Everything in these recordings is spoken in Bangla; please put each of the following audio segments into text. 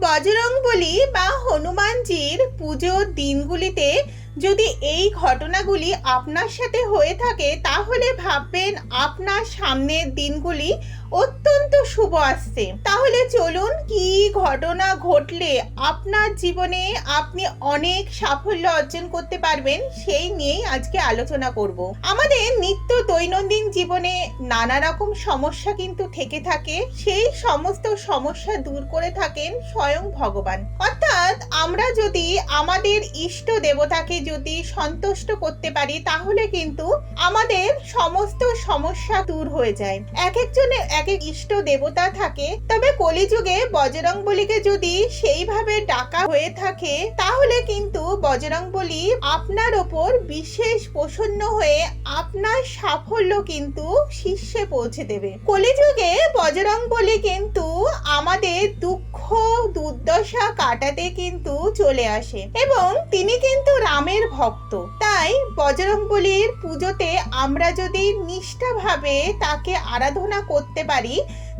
বজরং বলি বা হনুমানজির পুজোর দিনগুলিতে যদি এই ঘটনাগুলি আপনার সাথে হয়ে থাকে, তাহলে ভাববেন আপনার সামনের দিনগুলি অত্যন্ত শুভ আসছে। তাহলে চলুন কি ঘটনা ঘটলে আপনার জীবনে আপনি অনেক সাফল্য অর্জন করতে পারবেন সেই নিয়েই আজকে আলোচনা করব। আমাদের নিত্য দৈনন্দিন জীবনে নানা রকম সমস্যা কিন্তু থেকে থাকে। সেই সমস্ত সমস্যা দূর করে থাকেন স্বয়ং ভগবান। অর্থাৎ আমরা যদি আমাদের ইষ্ট দেবতাকে যদি সন্তুষ্ট করতে পারি, তাহলে কিন্তু আমাদের সমস্ত সমস্যা দূর হয়ে যায়। এক একজনের এক এক ইষ্ট দেবতা থাকে, তবে কলিযুগে বজরং বলিকে যদি সেইভাবে ডাকা হয়ে থাকে, তাহলে কিন্তু বজরং বলি আপনার ওপর বিশেষ প্রসন্ন হয়ে আপনার সাফল্য কিন্তু শীর্ষে পৌঁছে দেবে। কলিযুগে বজরং বলি কিন্তু আমাদের দুঃখ, দুর্দশা কাটাতে কিন্তু চলে আসে এবং তিনি কিন্তু রামের ভক্ত। তাই বজরং বলির পুজোতে আমরা যদি নিষ্ঠাভাবে তাকে আরাধনা করতে পারি,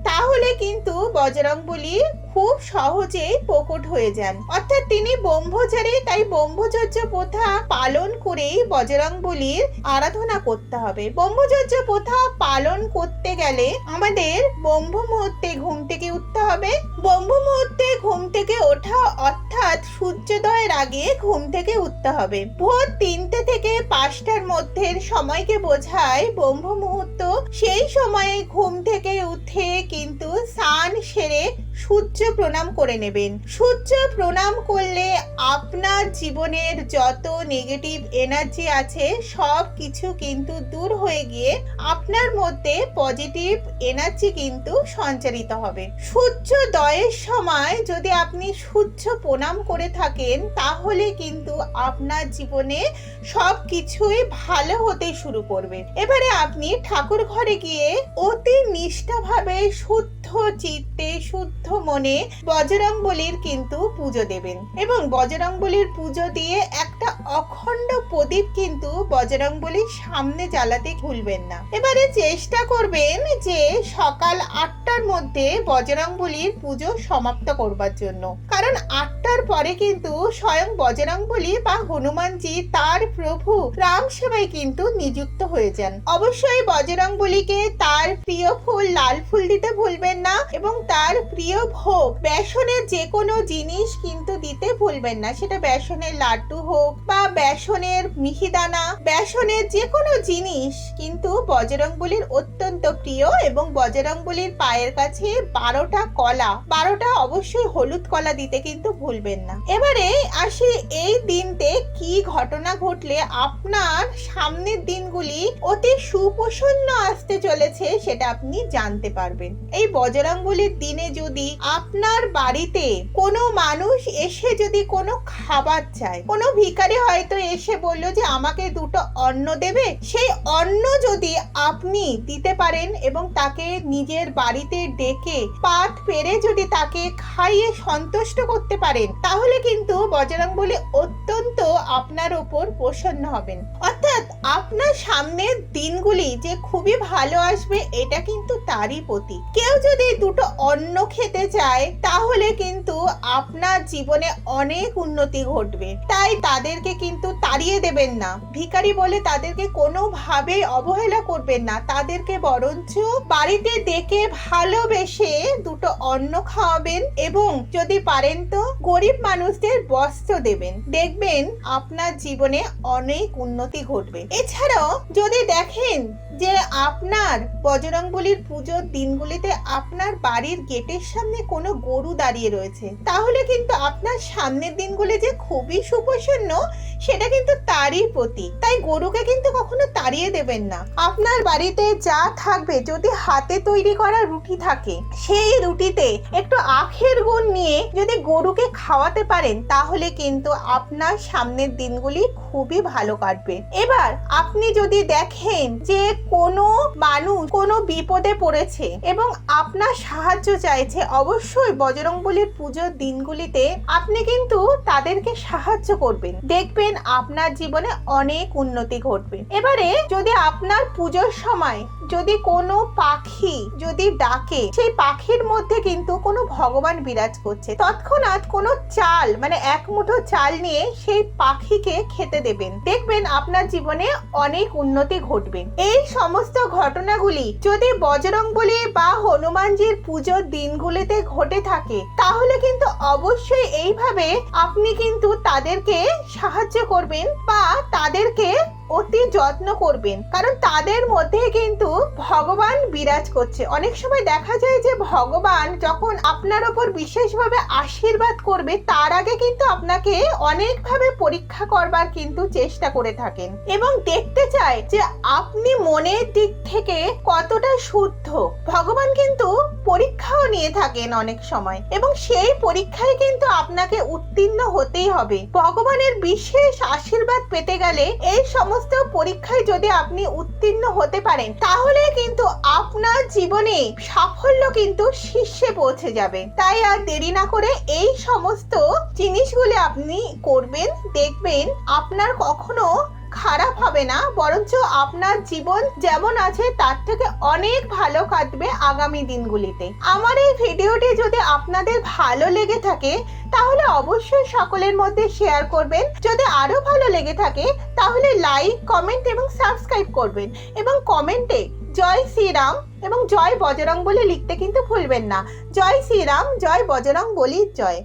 তাহলে কিন্তু বজরং বলি খুব সহজেই প্রকট হয়ে যান। অর্থাৎ তিনি ব্রহ্মচারী, তাই ব্রহ্মচর্য প্রথা পালন করেই বজরং বলির আরাধনা করতে হবে। ব্রহ্মচর্য প্রথা পালন করতে গেলে আমাদের ব্রহ্ম মুহূর্তে ঘুম থেকে উঠতে হবে। ব্রহ্ম মুহূর্তে ঘুম থেকে ওঠা অর্থাৎ সূর্যোদয়ের আগে ঘুম থেকে উঠতে হবে। ভোর তিনটে থেকে পাঁচটার মধ্যে সময়কে বোঝায় ব্রহ্ম মুহূর্ত সেই সময়ে ঘুম থেকে উঠে কিন্তু স্নান সেরে সূর্য প্রণাম করে নেবেন। সূর্য প্রণাম করলে আপনার জীবনের যত নেগেটিভ এনার্জি আছে, সব কিছু কিন্তু দূর হয়ে গিয়ে আপনার মধ্যে পজিটিভ এনার্জি কিন্তু সঞ্চারিত হবে। সূর্যোদয়ের সময় যদি আপনি সূর্য প্রণাম করে থাকেন, তাহলে কিন্তু আপনার জীবনে সব কিছুই ভালো হতে শুরু করবে। এবারে আপনি ঠাকুর ঘরে গিয়ে অতি নিষ্ঠাভাবে শুদ্ধ চিত্তে, শুদ্ধ মনে বজরং বলির কিন্তু পুজো দেবেন। এবং বজরং বলির পুজো দিয়ে একটা অখণ্ড প্রদীপ কিন্তু বজরং বলির সামনে জ্বালাতে ভুলবেন না। এবারে চেষ্টা করবেন যে সকাল আটটার মধ্যে বজরং বলির পুজো সমাপ্ত করবার জন্য। কারণ আটটার পরে কিন্তু স্বয়ং বজরং বলি বা হনুমানজি তার প্রভু রাম সেবায় কিন্তু নিযুক্ত হয়ে যান। অবশ্যই বজরং বলিকে তার প্রিয় ফুল লাল ফুল দিতে ভুলবেন না এবং তার প্রিয় ভোগ, বেসনের যে কোনো জিনিস কিন্তু দিতে ভুলবেন না। সেটা বেসনের লাড্ডু হোক বা বেসনের মিহিদানা, বেসনের যে কোনো জিনিস কিন্তু বজরংবলির অত্যন্ত প্রিয় এবং বজরংবলির পায়ের কাছে বারোটা কলা, বারোটা অবশ্যই হলুদ কলা দিতে কিন্তু ভুলবেন না। এবারে আসি এই দিনতে কি ঘটনা ঘটলে আপনার সামনের দিনগুলি অতি সুপ্রসন্ন আসতে চলেছে সেটা আপনি জানতে পারবেন। এই বজরংবলির দিনে যদি আপনার বাড়িতে কোনো মানুষ এসে যদি কোনো খাবার চায়, কোনো ভিখারি হয়তো এসে বলল যে, আমাকে দুটো অন্ন দেবে। সেই অন্ন যদি আপনি দিতে পারেন এবং তাকে নিজের বাড়িতে ডেকে পাত পেরে যদি তাকে খাইয়ে সন্তুষ্ট করতে পারেন, তাহলে কিন্তু বজরং অত্যন্ত আপনার ওপর প্রসন্ন হবেন। অর্থাৎ আপনার সামনের দিনগুলি যে খুবই ভালো আসবে, এটা কিন্তু তারই প্রতি কেউ যদি দুটো অন্ন খেতে চায়, তাহলে কিন্তু আপনার জীবনে অনেক উন্নতি ঘটবে। তাই তাদেরকে কিন্তু তাড়িয়ে দেবেন না। ভিখারি বলে তাদেরকে কোনোভাবে অবহেলা করবেন না। তাদেরকে বরঞ্চ বাড়িতে ডেকে ভালোবেসে দুটো অন্ন খাওয়াবেন এবং যদি পারেন তো গরিব মানুষদের বস্ত্র দেবেন। দেখবেন আপনার জীবনে অনেক উন্নতি ঘটবে। এছাড়াও যদি দেখেন যে আপনার বজরংবলির পুজোর দিনগুলিতে আপনার বাড়ির গেটের সামনে কোনো গরু দাঁড়িয়ে রয়েছে, তাহলে কিন্তু আপনার সামনের দিনগুলি যে খুবই সুপ্রসন্ন সেটা কিন্তু তারই প্রতি। তাই গরুকে কিন্তু কখনো তাড়িয়ে দেবেন না। আপনার বাড়িতে যা থাকবে, যদি হাতে তৈরি করা রুটি থাকে, সেই রুটিতে একটু আখের গুড় নিয়ে যদি গরুকে খাওয়াতে পারেন, তাহলে কিন্তু আপনার সামনের দিনগুলি খুবই ভালো কাটবে। এবার আপনি যদি দেখেন যে কোনো মানুষ কোনো বিপদে পড়েছে এবং আপনার সাহায্য চাইছে, অবশ্যই বজরংবলির পুজোর দিনগুলিতে আপনি কিন্তু তাদেরকে সাহায্য করবেন। দেখবেন আপনার জীবনে অনেক উন্নতি ঘটবে। এবারে যদি আপনার পুজোর সময় যদি কোনো পাখি যদি ডাকে, সেই পাখির মধ্যে কিন্তু কোনো ভগবান বিরাজ করছে। তৎক্ষণাৎ কোনো চাল মানে এক মুঠো চাল নিয়ে সেই পাখিকে খেতে দেবেন। দেখবেন আপনার জীবনে অনেক উন্নতি ঘটবে। এই সমস্ত ঘটনাগুলি যদি বজরং বলি বা হনুমানজির পুজোর দিনগুলিতে ঘটে থাকে, তাহলে কিন্তু অবশ্যই এইভাবে আপনি কিন্তু তাদেরকে সাহায্য করবেন বা তাদেরকে অতি যত্ন করবেন। কারণ তাদের মধ্যে কিন্তু ভগবান বিরাজ করছে। অনেক সময় দেখা যায় যে ভগবান যখন আপনার ওপর বিশেষভাবে আশীর্বাদ করবে, তার আগে কিন্তু আপনাকে অনেকভাবে পরীক্ষা করবার কিন্তু চেষ্টা করে থাকেন। এবং দেখতে চায় যে আপনি মনের দিক থেকে কতটা শুদ্ধ। ভগবান কিন্তু পরীক্ষাও নিয়ে থাকেন অনেক সময়। এবং সেই পরীক্ষায় কিন্তু আপনাকে উত্তীর্ণ হতেই হবে। ভগবানের বিশেষ আশীর্বাদ পেতে গেলে এই সমস্ত পরীক্ষায় যদি আপনি উত্তীর্ণ হতে পারেন, তাহলে কিন্তু আপনার জীবনে সাফল্য কিন্তু শীর্ষে পৌঁছে যাবে। তাই আর দেরি না করে এই সমস্ত জিনিসগুলি আপনি করবেন, দেখবেন, আপনার কখনো খারাপ হবে না, বরঞ্চ আপনার জীবন যেমন আছে তার থেকে অনেক ভালো কাটবে আগামী দিনগুলিতে। আমার এই ভিডিওটি যদি আপনাদের ভালো লেগে থাকে, তাহলে অবশ্যই সকলের মধ্যে শেয়ার করবেন। যদি আরও ভালো লেগে থাকে, তাহলে লাইক কমেন্ট এবং সাবস্ক্রাইব করবেন। এবং কমেন্টে জয় শ্রীরাম এবং জয় বজরং বলে লিখতে কিন্তু ভুলবেন না। জয় শ্রীরাম, জয় বজরং বলি জয়।